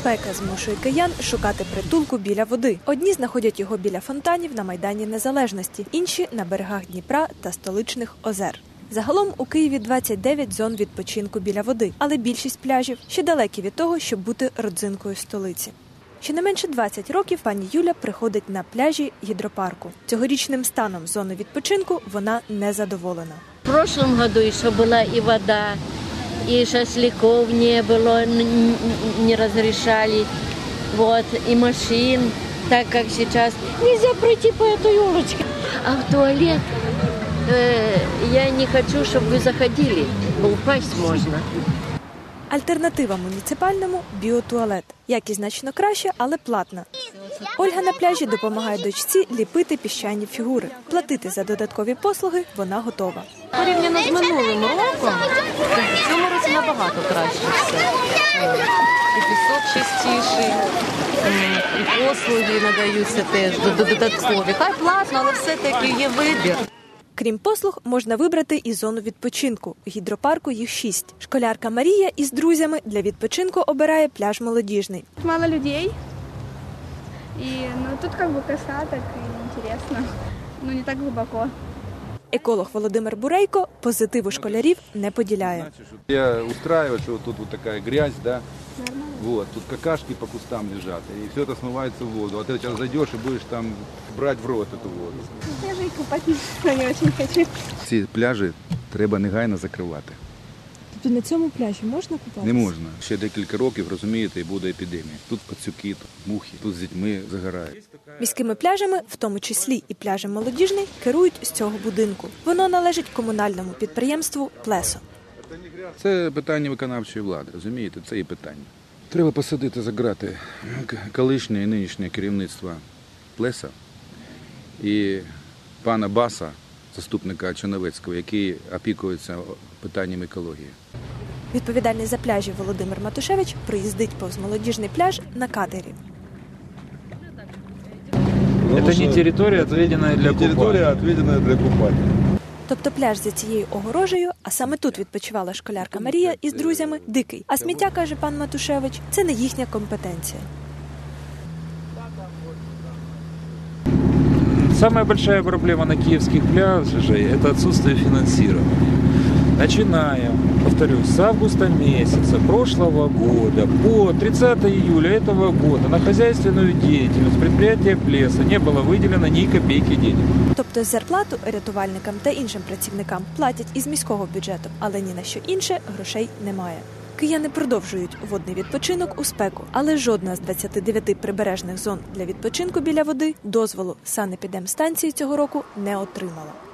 Спека змушує киян шукати притулку біля води. Одні знаходять його біля фонтанів на майдані Незалежності, інші на берегах Дніпра та столичних озер. Загалом у Києві 29 зон відпочинку біля води, але більшість пляжів ще далекі від того, щоб бути родзинкою столиці. Щонайменше 20 років пані Юля приходить на пляжі гідропарку. Цьогорічним станом зони відпочинку вона не задоволена. В прошлом году еще была и вода, и шашлыков не было, н- н- не разрешали, вот, и машин, так как сейчас нельзя пройти по этой улочке. А в туалет э, я не хочу, чтобы вы заходили, бо упасть можно. Альтернатива муніципальному біотуалет. Якість значно краща, але платна. Ольга на пляжі допомагає дочці ліпити піщані фігури. Платити за додаткові послуги вона готова. Порівняно з минулим роком, в цьому році набагато краще все. І пісок чистіший, і послуги надаються теж до- до- додаткові. Хай платно, але все-таки є вибір. Крім послуг, можна вибрати і зону відпочинку. В гідропарку їх шість. Школярка Марія із друзями для відпочинку обирає пляж молодіжний. мало людей. И ну тут как бы коса, так и интересно. Ну не так глубоко. Еколог Володимир Бурейко позитиву школярів не поділяє. Я устраиваю, что вот тут вот такая грязь, да, вот, тут какашки по кустам лежат, и все это смывается в воду. А ты сейчас зайдешь и будешь там брать в рот эту воду. Я же и купать не очень хочу. Ці пляжі треба негайно закривати. Тобто на цьому пляжі можна купатися? Не можна. Ще декілька років, розумієте, і буде епідемія. Тут пацюки, тут мухи, тут з дітьми загорають. Міськими пляжами, в тому числі і пляжем молодіжний, керують з цього будинку. Воно належить комунальному підприємству Плесо. Це питання виконавчої влади, розумієте? Це і питання. Треба посадити за грати колишнє і нинішнє керівництво Плеса і пана Баса, заступника Чоновецького, який опікується питанням екології. Відповідальний за пляжі Володимир Матушевич приїздить повз молодіжний пляж на катері. Это не территория, отведенная для территория, купания. отведенная для купания. Тобто пляж за цією огорожею, а саме тут відпочивала школярка Марія із друзями, дикий. А сміття, каже пан Матушевич, це не їхня компетенція. Самая большая проблема на киевских пляжах – это отсутствие финансирования. Начиная, повторюсь, с августа месяца прошлого года по 30 июля этого года на хозяйственную деятельность предприятия Плеса не было выделено ни копейки денег. Тобто зарплату рятувальникам та іншим працівникам платять із міського бюджету, але ні на що інше грошей немає. Кияни продовжують водний відпочинок у спеку, але жодна з 29 прибережних зон для відпочинку біля води дозволу санепідемстанції цього року не отримала.